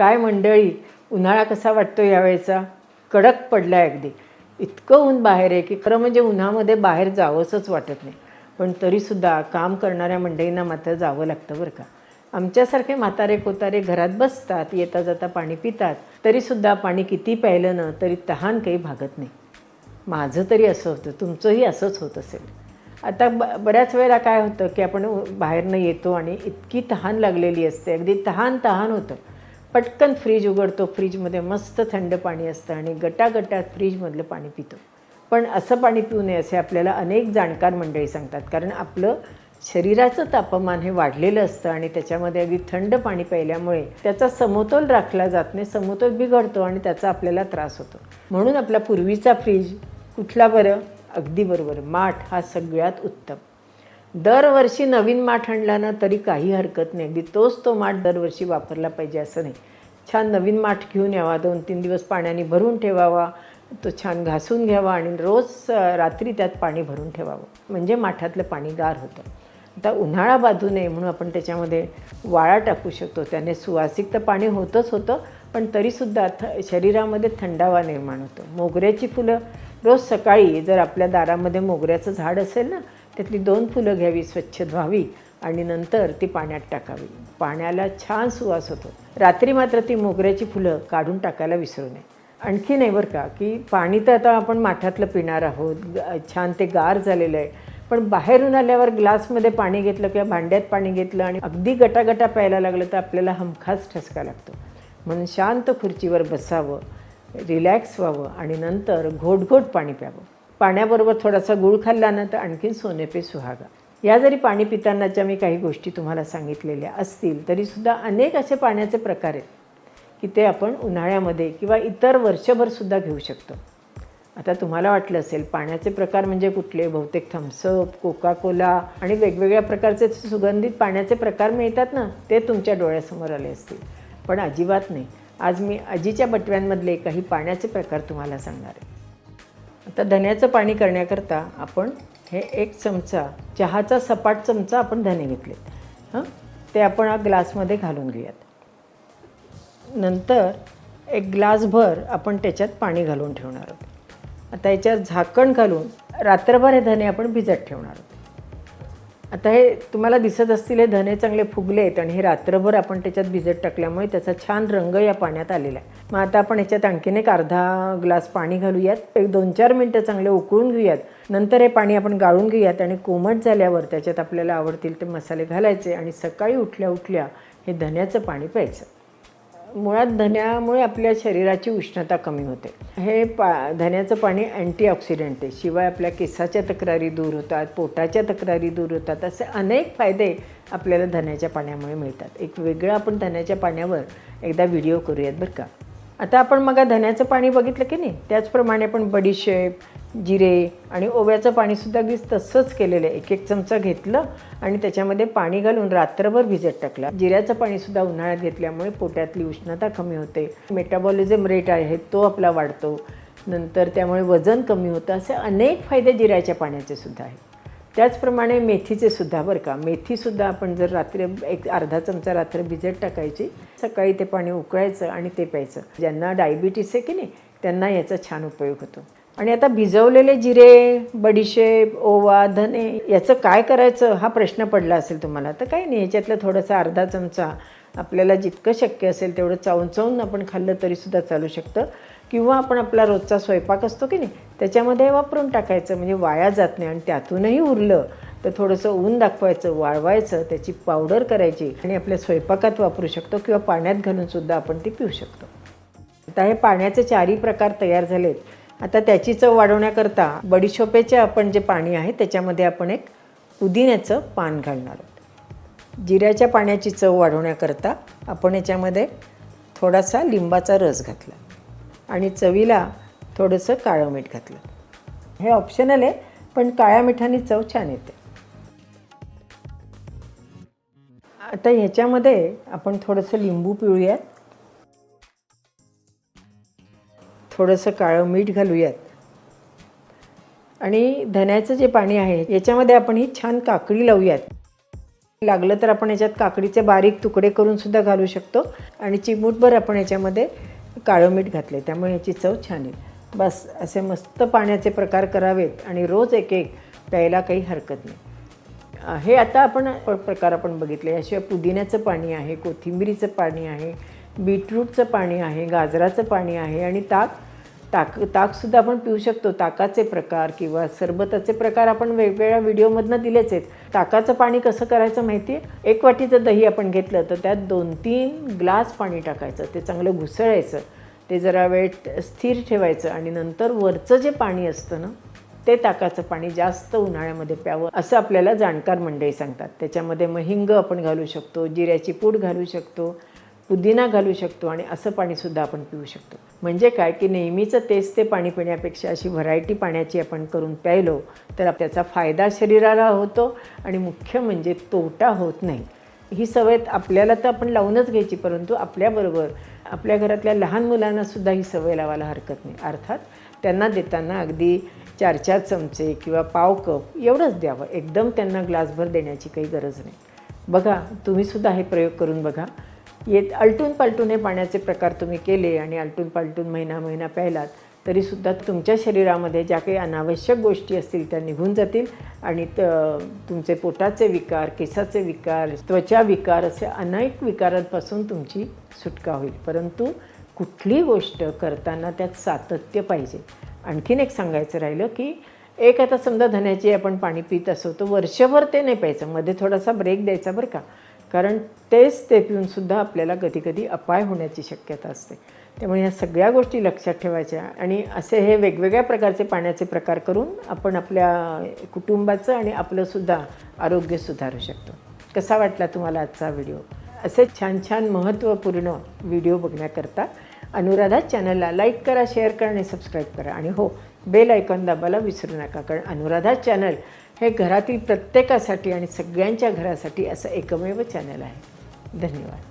काय मंडळी उन्हाळा कसा वाटतो यावेळेचा? कडक पडलाय अगदी. इतकं ऊन बाहेर आहे की खरं म्हणजे उन्हामध्ये बाहेर जावंसंच वाटत नाही. पण तरीसुद्धा काम करणाऱ्या मंडळींना मात्र जावं लागतं बरं का. आमच्यासारखे म्हातारे कोतारे घरात बसतात येता जाता पाणी पितात तरीसुद्धा पाणी किती प्यायलं ना तरी तहान काही भागत नाही. माझं तरी असं होतं तुमचंही असंच होत असेल. आता ब बऱ्याच वेळेला काय होतं की आपण बाहेरनं येतो आणि इतकी तहान लागलेली असते. अगदी तहान तहान होतं. पटकन फ्रीज उघडतो फ्रीजमध्ये मस्त थंड पाणी असतं आणि गटागटात फ्रीजमधलं पाणी पितो. पण असं पाणी पिऊ नये असे आपल्याला अनेक जाणकार मंडळी सांगतात. कारण आपलं शरीराचं तापमान हे वाढलेलं असतं आणि त्याच्यामध्ये अगदी थंड पाणी प्यायल्यामुळे त्याचा समतोल राखला जात नाही समतोल बिघडतो आणि त्याचा आपल्याला त्रास होतो. म्हणून आपला पूर्वीचा फ्रीज कुठला बरं? अगदी बरोबर. माठ हा सगळ्यात उत्तम. दरवर्षी नवीन माठ आणला ना तरी काही हरकत नाही. अगदी तोच तो माठ दरवर्षी वापरला पाहिजे असं नाही. छान नवीन माठ घेऊन यावा दोन तीन दिवस पाण्याने भरून ठेवावा तो छान घासून घ्यावा आणि रोज रात्री त्यात पाणी भरून ठेवावं. म्हणजे माठातलं पाणी गार होतं. आता उन्हाळा बाजू नये म्हणून आपण त्याच्यामध्ये वाळा टाकू शकतो. त्याने सुवासिक तर पाणी होतंच होतं पण तरीसुद्धा थ शरीरामध्ये थंडावा निर्माण होतो. मोगऱ्याची फुलं रोज सकाळी जर आपल्या दारामध्ये मोगऱ्याचं झाड असेल ना त्यातली दोन फुलं घ्यावी स्वच्छ धुवावी आणि नंतर ती पाण्यात टाकावी. पाण्याला छान सुवास होतो. रात्री मात्र ती मोगऱ्याची फुलं काढून टाकायला विसरू नये. आणखी नाही बरं का की पाणी तर आता आपण माठातलं पिणार आहोत छान ते गार झालेलं आहे. पण बाहेरून आल्यावर ग्लासमध्ये पाणी घेतलं किंवा भांड्यात पाणी घेतलं आणि अगदी गटागटा प्यायला लागलं तर आपल्याला हमखास ठसका लागतो. म्हणून शांत खुर्चीवर बसावं रिलॅक्स व्हावं आणि नंतर घोटघोट पाणी प्यावं. पाण्याबरोबर थोडासा गुळ खाल्ला ना तर आणखीन सोनेपे सुहागा. या जरी पाणी पितानाच्या मी काही गोष्टी तुम्हाला सांगितलेल्या असतील तरीसुद्धा अनेक असे पाण्याचे प्रकार आहेत की ते आपण उन्हाळ्यामध्ये किंवा इतर वर्षभरसुद्धा घेऊ शकतो. आता तुम्हाला वाटलं असेल पाण्याचे प्रकार म्हणजे कुठले? बहुतेक थम्सअप कोका कोला आणि वेगवेगळ्या प्रकारचे सुगंधित पाण्याचे प्रकार मिळतात ना ते तुमच्या डोळ्यासमोर आले असतील. पण अजिबात नाही. आज मी आजीच्या बटव्यांमधले काही पाण्याचे प्रकार तुम्हाला सांगणार आहे. आता धण्याचं पाणी करण्याकरता आपण हे एक चमचा चहाचा सपाट चमचा आपण धने घेतलेत. हां? ते आपण ग्लासमध्ये घालून घेऊयात. नंतर एक ग्लासभर आपण त्याच्यात पाणी घालून ठेवणार आहोत. आता याच्यात झाकण घालून रात्रभर हे धने आपण भिजत ठेवणार आहोत. आता हे तुम्हाला दिसत असतील हे धने चांगले फुगले आहेत आणि हे रात्रभर आपण त्याच्यात भिजत टाकल्यामुळे त्याचा छान रंग या पाण्यात आलेला आहे. मग आता आपण ह्याच्यात आणखीन एक अर्धा ग्लास पाणी घालूयात. एक दोन चार मिनटं चांगले उकळून घेऊयात. नंतर हे पाणी आपण गाळून घेऊयात आणि कोमट झाल्यावर त्याच्यात आपल्याला आवडतील ते मसाले घालायचे आणि सकाळी उठल्या उठल्या हे धन्याचं पाणी प्यायचं. मुळात धन्यामुळे आपल्या शरीराची उष्णता कमी होते. हे पा धन्याचं पाणी अँटीऑक्सिडंट आहे. शिवाय आपल्या केसाच्या तक्रारी दूर होतात पोटाच्या तक्रारी दूर होतात असे अनेक फायदे आपल्याला धन्याच्या पाण्यामुळे मिळतात. एक वेगळं आपण धन्याच्या पाण्यावर एकदा व्हिडिओ करूयात बरं का? आता आपण मग धन्याचं पाणी बघितलं की नाही? त्याचप्रमाणे आपण बडीशेप जिरे आणि ओव्याचं पाणीसुद्धा अगदी तसंच केलेलं आहे. एक एक चमचा घेतलं आणि त्याच्यामध्ये पाणी घालून रात्रभर भिजत टाकलं. जिऱ्याचं पाणीसुद्धा उन्हाळ्यात घेतल्यामुळे पोटातली उष्णता कमी होते. मेटाबॉलिझम रेट आहे तो आपला वाढतो. नंतर त्यामुळे वजन कमी होतं असे अनेक फायदे जिऱ्याच्या पाण्याचे सुद्धा आहेत. त्याचप्रमाणे मेथीचे सुद्धा बरं का. मेथीसुद्धा आपण जर रात्री एक अर्धा चमचा रात्र भिजत टाकायची सकाळी ते पाणी उकळायचं आणि ते प्यायचं. ज्यांना डायबिटीस आहे की नाही त्यांना याचा छान उपयोग होतो. आणि आता भिजवलेले जिरे बडीशेप ओवा धने याचं काय करायचं हा प्रश्न पडला असेल तुम्हाला तर काही नाही. याच्यातलं थोडंसं अर्धा चमचा आपल्याला जितकं शक्य असेल तेवढं चावून चावून आपण खाल्लं तरीसुद्धा चालू शकतं. किंवा आपण आपला रोजचा स्वयंपाक असतो की नाही त्याच्यामध्ये वापरून टाकायचं. म्हणजे वाया जात नाही आणि त्यातूनही उरलं तर थोडंसं ऊन दाखवायचं वाळवायचं त्याची पावडर करायची आणि आपल्या स्वयंपाकात वापरू शकतो किंवा पाण्यात घालूनसुद्धा आपण ती पिऊ शकतो. आता हे पाण्याचे चारही प्रकार तयार झालेत. आता त्याची चव वाढवण्याकरता बडीशोपेचे आपण जे पाणी आहे त्याच्यामध्ये आपण एक पुदिन्याचं पान घालणार आहोत. जिऱ्याच्या पाण्याची चव वाढवण्याकरता आपण याच्यामध्ये थोडासा लिंबाचा रस घातला. आणि चवीला थोडंसं काळं मीठ घातलं. हे ऑप्शनल आहे पण काळ्या मिठाने चव छान येते. आता ह्याच्यामध्ये आपण थोडंसं लिंबू पिळूयात. थोडंसं काळं मीठ घालूयात. आणि धन्याचं जे पाणी आहे याच्यामध्ये आपण ही छान काकडी लावूयात. लागलं तर आपण याच्यात काकडीचे बारीक तुकडे करून सुद्धा घालू शकतो. आणि चिमूटभर आपण याच्यामध्ये काळं मीठ घातले त्यामुळे याची चव छान येईल. बस असे मस्त पाण्याचे प्रकार करावेत आणि रोज एक एक प्यायला काही हरकत नाही. हे आता आपण प- प्रकार आपण बघितले. याशिवाय पुदिन्याचं पाणी आहे कोथिंबिरीचं पाणी आहे बीटरूटचं पाणी आहे गाजराचं पाणी आहे आणि ताक ताक ताकसुद्धा आपण पिऊ शकतो. ताकाचे प्रकार किंवा सरबताचे प्रकार आपण वेगवेगळ्या व्हिडिओमधनं दिलेच आहेत. ताकाचं पाणी कसं करायचं माहिती आहे? एक वाटीचं दही आपण घेतलं तर त्यात दोन तीन ग्लास पाणी टाकायचं. ते चांगलं घुसळायचं. ते जरा वेळ स्थिर ठेवायचं आणि नंतर वरचं जे पाणी असतं ना ते ताकाचं पाणी जास्त उन्हाळ्यामध्ये प्यावं असं आपल्याला जाणकार मंडळी सांगतात. त्याच्यामध्ये मग हिंग आपण घालू शकतो जिऱ्याची पूड घालू शकतो पुदिना घालू शकतो आणि असं पाणीसुद्धा आपण पिऊ शकतो. म्हणजे काय की नेहमीचं तेच ते पाणी पिण्यापेक्षा अशी व्हरायटी पाण्याची आपण करून प्यायलो तर त्याचा फायदा शरीराला होतो आणि मुख्य म्हणजे तोटा होत नाही. ही सवय आपल्याला तर आपण लावूनच घ्यायची परंतु आपल्याबरोबर आपल्या घरातल्या लहान मुलांनासुद्धा ही सवय लावायला हरकत नाही. अर्थात त्यांना देताना अगदी चार चार चमचे किंवा पाव कप एवढंच द्यावं. एकदम त्यांना ग्लासभर देण्याची काही गरज नाही. बघा तुम्हीसुद्धा हे प्रयोग करून बघा. येत आलटून पालटून हे पाण्याचे प्रकार तुम्ही केले आणि आलटून पालटून महिना महिना प्यायलात तरीसुद्धा तुमच्या शरीरामध्ये ज्या काही अनावश्यक गोष्टी असतील त्या निघून जातील आणि त तुमचे पोटाचे विकार केसाचे विकार त्वचा विकार असे अनेक विकारांपासून तुमची सुटका होईल. परंतु कुठली गोष्ट करताना त्यात सातत्य पाहिजे. आणखीन एक सांगायचं राहिलं की एक आता समजा धन्याची आपण पाणी पित असो तर वर्षभर ते नाही प्यायचं. मध्ये थोडासा ब्रेक द्यायचा बरं का. कारण तेच ते पिऊनसुद्धा आपल्याला कधीकधी अपाय होण्याची शक्यता असते. त्यामुळे ह्या सगळ्या गोष्टी लक्षात ठेवायच्या आणि असे हे वेगवेगळ्या प्रकारचे पाण्याचे प्रकार करून आपण आपल्या कुटुंबाचं आणि आपलंसुद्धा आरोग्य सुधारू शकतो. कसा वाटला तुम्हाला आजचा व्हिडिओ? असे छान छान महत्त्वपूर्ण व्हिडिओ बघण्याकरता अनुराधा चॅनलला लाईक करा शेअर करा आणि सबस्क्राईब करा. आणि हो बेल ऐकॉन दाबायला विसरू नका कारण अनुराधा चॅनल हे घरातील प्रत्येकासाठी आणि सगळ्यांच्या घरासाठी असं एकमेव चॅनल आहे. धन्यवाद.